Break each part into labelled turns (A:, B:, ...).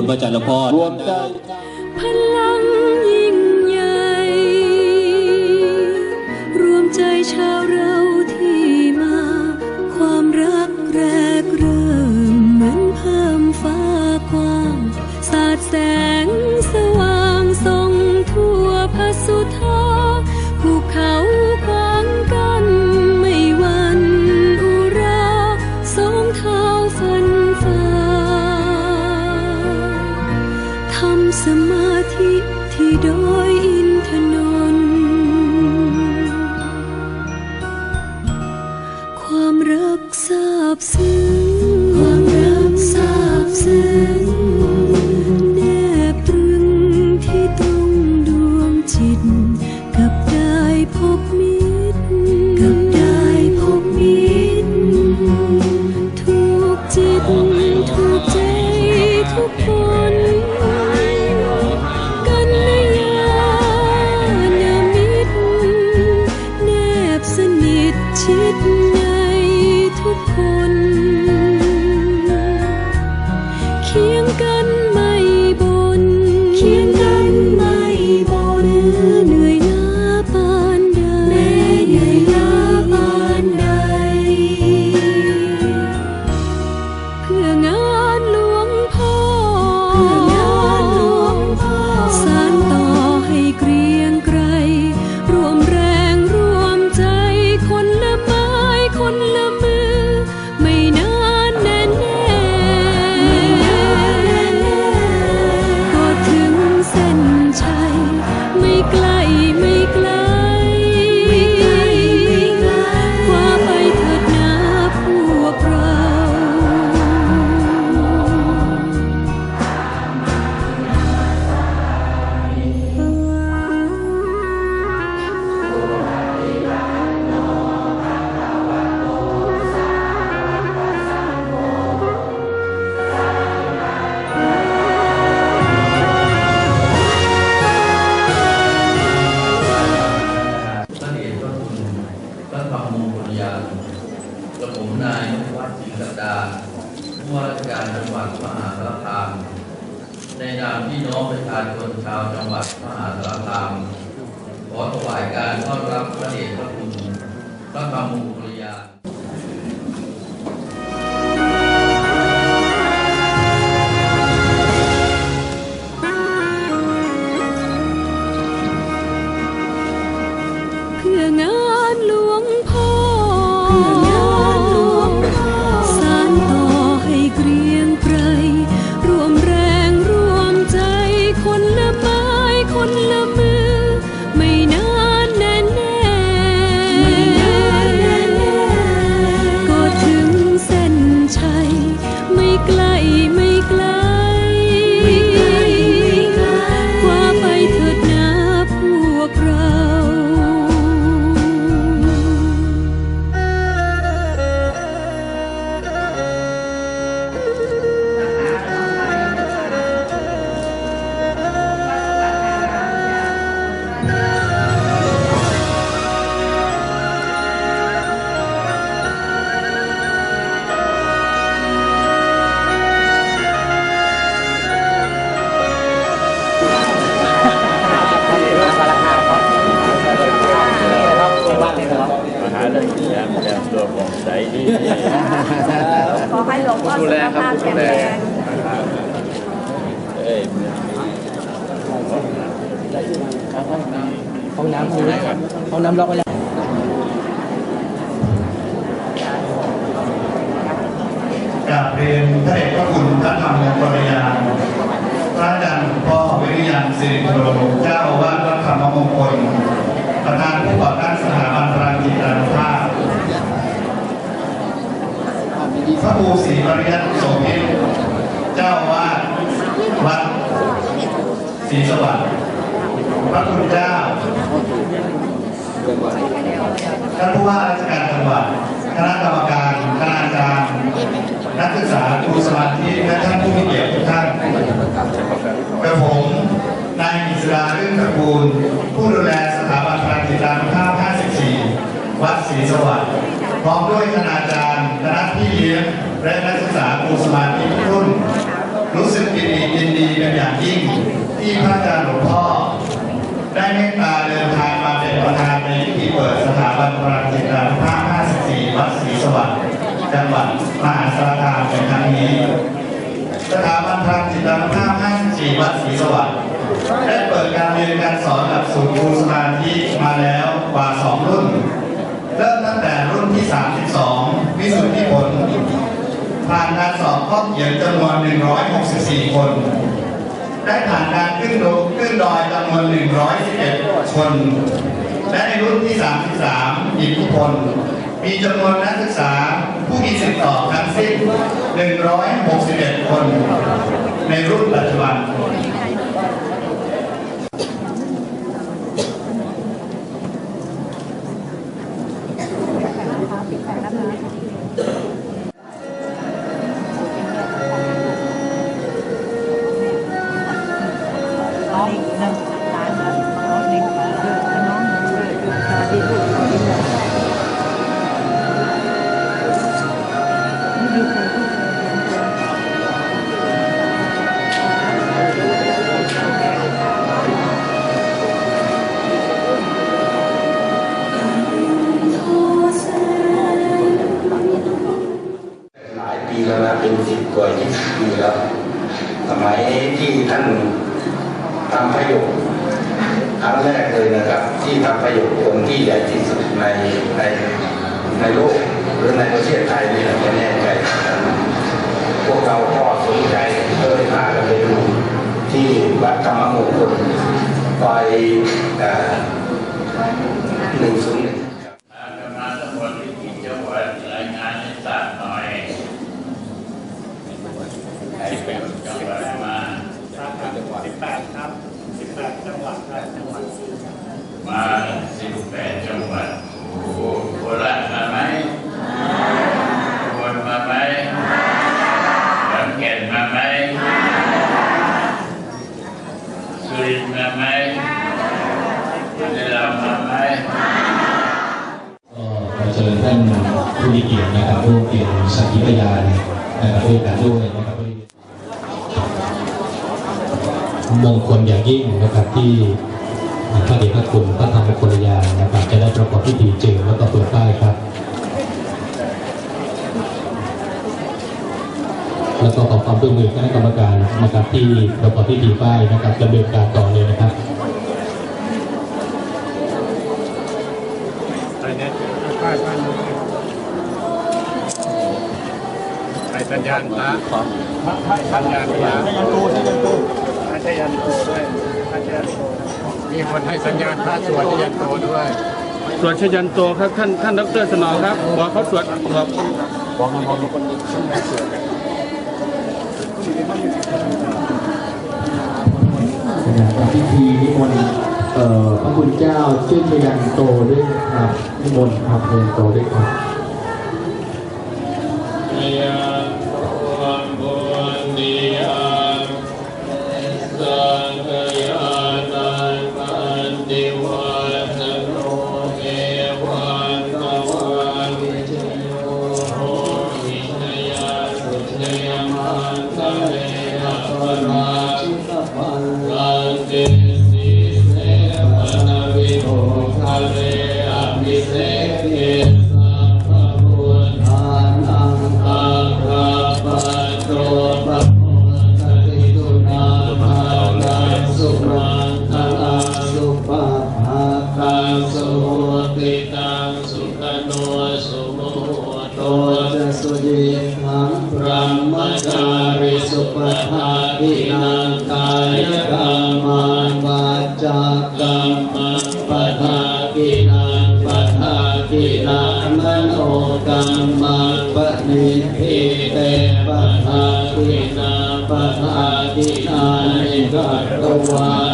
A: คุณพระอาจารย์ละ
B: พ่อรวมใจ กระ
C: ผมนายวัดศรีสัปดาผู้ว่าราชการจังหวัดมหาสารคาม ในนามพี่น้องประชาชนชาวจังหวัดมหาสารคาม ขอถวายการต้อนรับพระเดชพระคุณพระคำมูล ยา
B: มแนวตัวของ
D: ใสดี
E: ขอให้หลวงพ่อสุขภาพแข็งแรง
D: เอ้ย
F: ห้องน้ำห้องน้ำห้องน้ำล็อกไว้แล้ว
G: กราบเรียนพระเดชพระคุณพระธรรมวงปรยานพระอาจารย์พ่อวิริยานสิริโรเจ้าอาวาสวัดธรรมมงคลประธานผู้ก่อตั้งสถาบันพลัจิตอานุภาพ พระภูศีอริยโสงฆ์เจ้าวาดวัดศรีสวัสดิ์พระคุณเจ้าท่านผู้ว่าราชการจังหวัดคณะกรรมการคณาจารย์ นักศึกษาครูสมาธิและท่านผู้มีเกียรติทุกท่านกระผมนายอิสราเรื่องตระกูล ผู้ดูแลสถาบันการศึกษาภาพ54 วัดศรีสวัสดิ์ พร้อมด้วยคณาจารย์คณะพี่เลี้ยงและนักศึกษาครูสมาธิทุกรุ่น รู้สึกยินดียินดีเป็นอย่างยิ่ง ที่พระอาจารย์หลวงพ่อ ได้เมตตาเดินทางมาเป็นประธานในพิธีเปิดสถาบันพลังจิตาภาพ54 วัดศรีสวัสดิ์จังหวัดมหาสารคามในครั้งนี้ สถาบันพลังจิตาภาพ54 วัดศรีสวัสดิ์ได้เปิดการเรียนการสอนหลักสูตรครูสมาธิมาแล้วกว่า 2 รุ่น เริ่มตั้งแต่รุ่นที่ 32 วิสุทธิผล ผ่านการสอบข้อเขียนจำนวน 164 คน ได้ผ่านการขึ้นดขึ้นดอยจำนวน 111 คน และในรุ่นที่ 33 อีกทุกคน มีจำนวนนักศึกษาผู้มีสิทธิต่อทั้งสิ้น 161 คน ในรุ่นปัจจุบัน
H: ปีแล้วนะเป็นสิบกว่ายี่สิบปีแล้ว สมัยที่ท่านทำประโยคครั้งแรกเลยนะครับ ที่ทำประโยคองค์ที่ใหญ่ที่สุดในในในโลกหรือในประเทศไทยนี่แหละไม่แน่ใจพวกเราก็สนใจก็เลยพากันไปดูที่วัดธรรมมงคลไปหนึ่งศูนย์หนึ่ง
D: อาตมาตำบลที่กิจจังหวัดรายงานให้ทราบหน่อยใครเป็นจังหวัดมาสิบแปดครับสิบแปดจังหวัดครับมาสิบแปดจังหวัดโอ้โหโคราชมาไหมอุบลมาไหมขอนแก่นมาไหมสุรินทร์มาไหมบุรีรัมย์มาไหม
A: ก็ขอเชิญท่านผู้มีเกียรตินะครับร่วมเป็นสัก ขีพยานนะครับด้วยกันด้วยนะครับมงคลอย่างยิ่งนะครับที่พระเดชพระคุณพระธรรมกรยานนะครับจะได้ประกอบพิธีเจิมแล้วก็เปิดป้ายครับ แล้วก็ขอความร่วมมือคณะกรรมการนะครับที่ประกอบพิธีป้ายนะครับดำเนินการต่อ เลยนะ
D: สัญญาณพระสัญญาณพระให้ยันตูให้ยันตูให้ยันตูด้วยให้ยันตูมีคนให้สัญญาณพระสวดให้ยันตูด้วย
I: สวดชยันโตครับท่านท่านดรสนองครับบอกเขาสวดครับ
F: พิธีนิมนต์พระคุณเจ้าชื่อชยันโตด้วยครับนิมนต์ครับเชยันโตด้วยครับ
D: ตจะสุยิทังพระมจาริสุปทาทินังกายกรรมันวาจากรรมปทาทินังปทาทินังมโนกรรมันปณิทิเตปทาทินังปทาทินังนิกัตตวา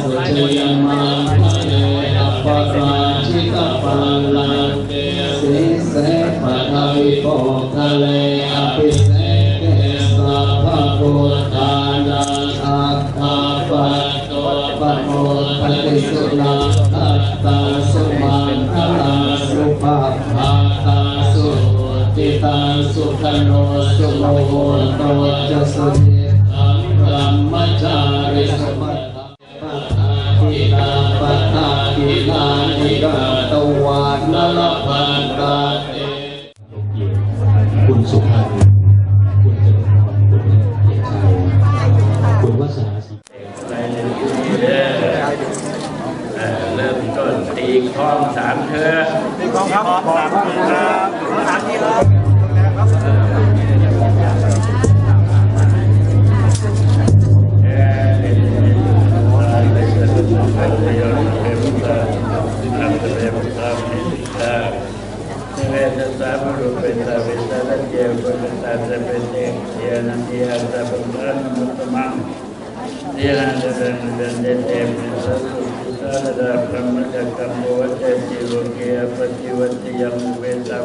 D: สุเชยมาภะเนอปราชิตปัลลังเสิเสปะทวิโปทะเลอภิเสกสัพพะพุทธานาอัตถาปัตโตปะโมปฏิสุนันทัตตาสุมันทลาสุภาภาตาสุติตาสุขโนสุโมโตจะสุ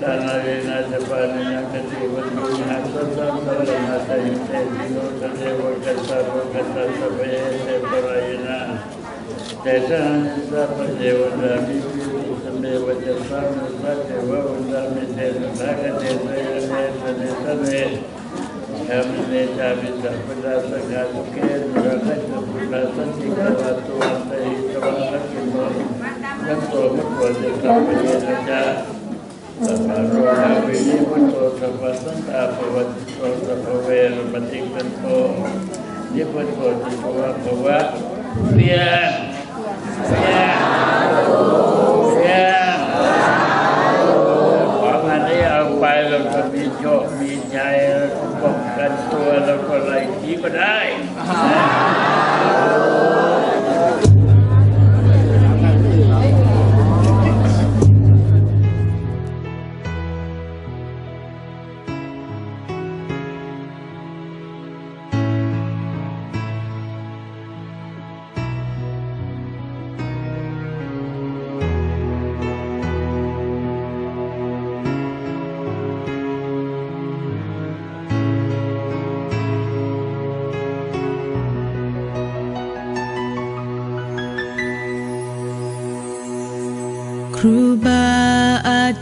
D: दाना लेना दफ़ा लेना कति बदलू यहाँ सब सब सब लेना सही से दिनों सदे वो करता वो करता सब ऐसे परायना तैसा हमेशा पर देवन रामी समय वजह सब सब देव उनका में से भाग देते हैं सदे सदे हमने जावे सर्वदा
A: सगा के निरखत पुरा सचिकवा तो आता ही तवा के मोह जब तो मुझे काम ये रजा สัพพโรหะวินิพุโต
D: สัพสันตาภวัติโตสัพพเวรปฏิปันโตยิปันโตจิภวะภวะเพียรเพียเพียรของอัเอาไปเราก็มีโชคมีใจป้องกันตัวเราก็ไรที่ก็ได้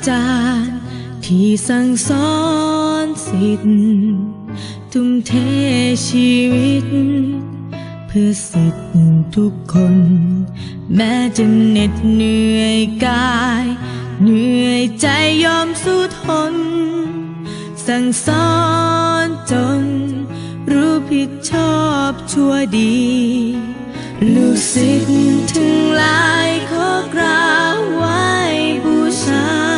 B: จารย์ ที่สั่งสอนสิทธิ์ทุ่มเทชีวิต เพื่อสิทธิ์ทุกคน แม้จะเหน็ดเหนื่อยกาย เหนื่อยใจยอมสู้ทน สั่งสอนจน รู้ผิดชอบชั่วดี ลูกศิษย์ทั้งหลายขอกราบไหว้บูชา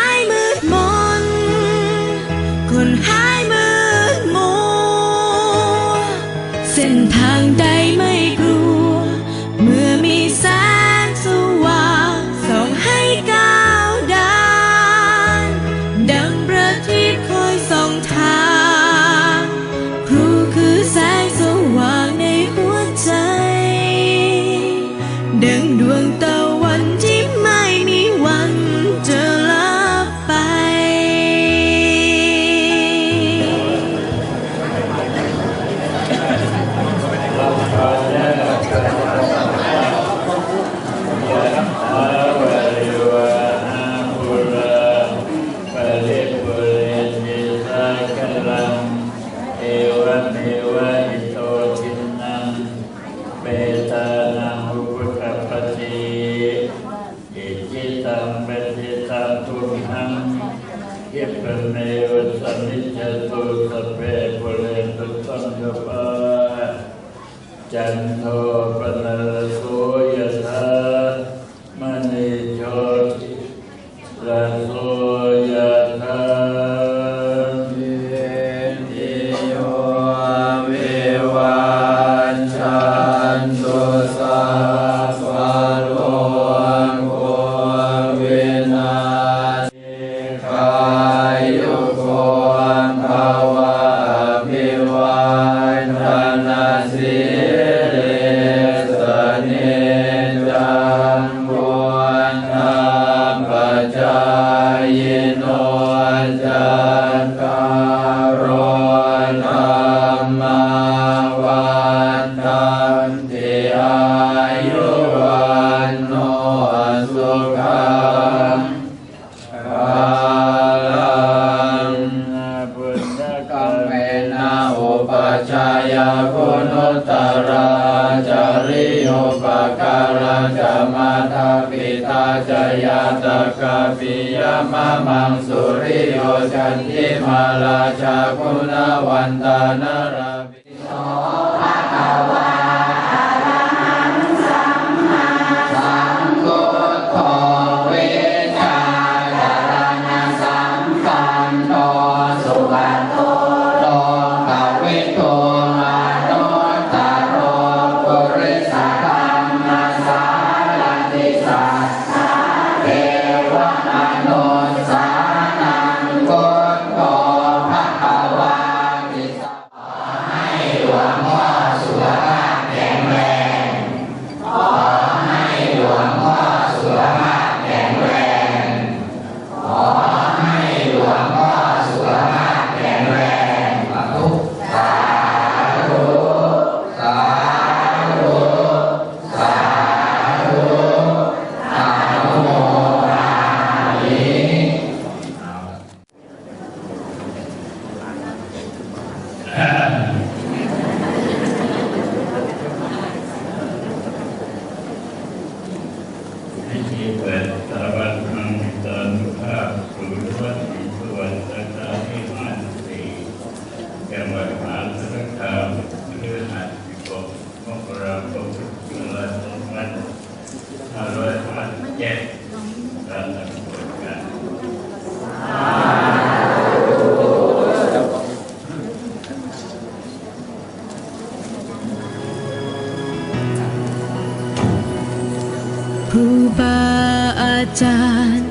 B: าจารย์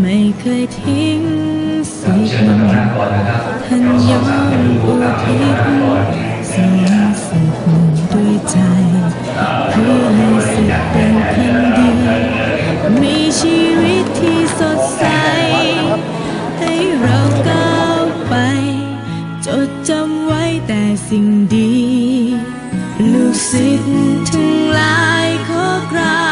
B: ไม่
D: เค
I: ยทิ้งสิทธิ์ท่านยอม
D: อุทิศสิ่งสิ
B: ทธิ์ด้วยใจ เพื่อให้สิทธิ์เป็นเพียงดีมีชีวิตที่สดใส ให้เราก้าวไป จดจำไว้แต่สิ่งดี ลูกศิษย์ทั้งหลายขอกราบ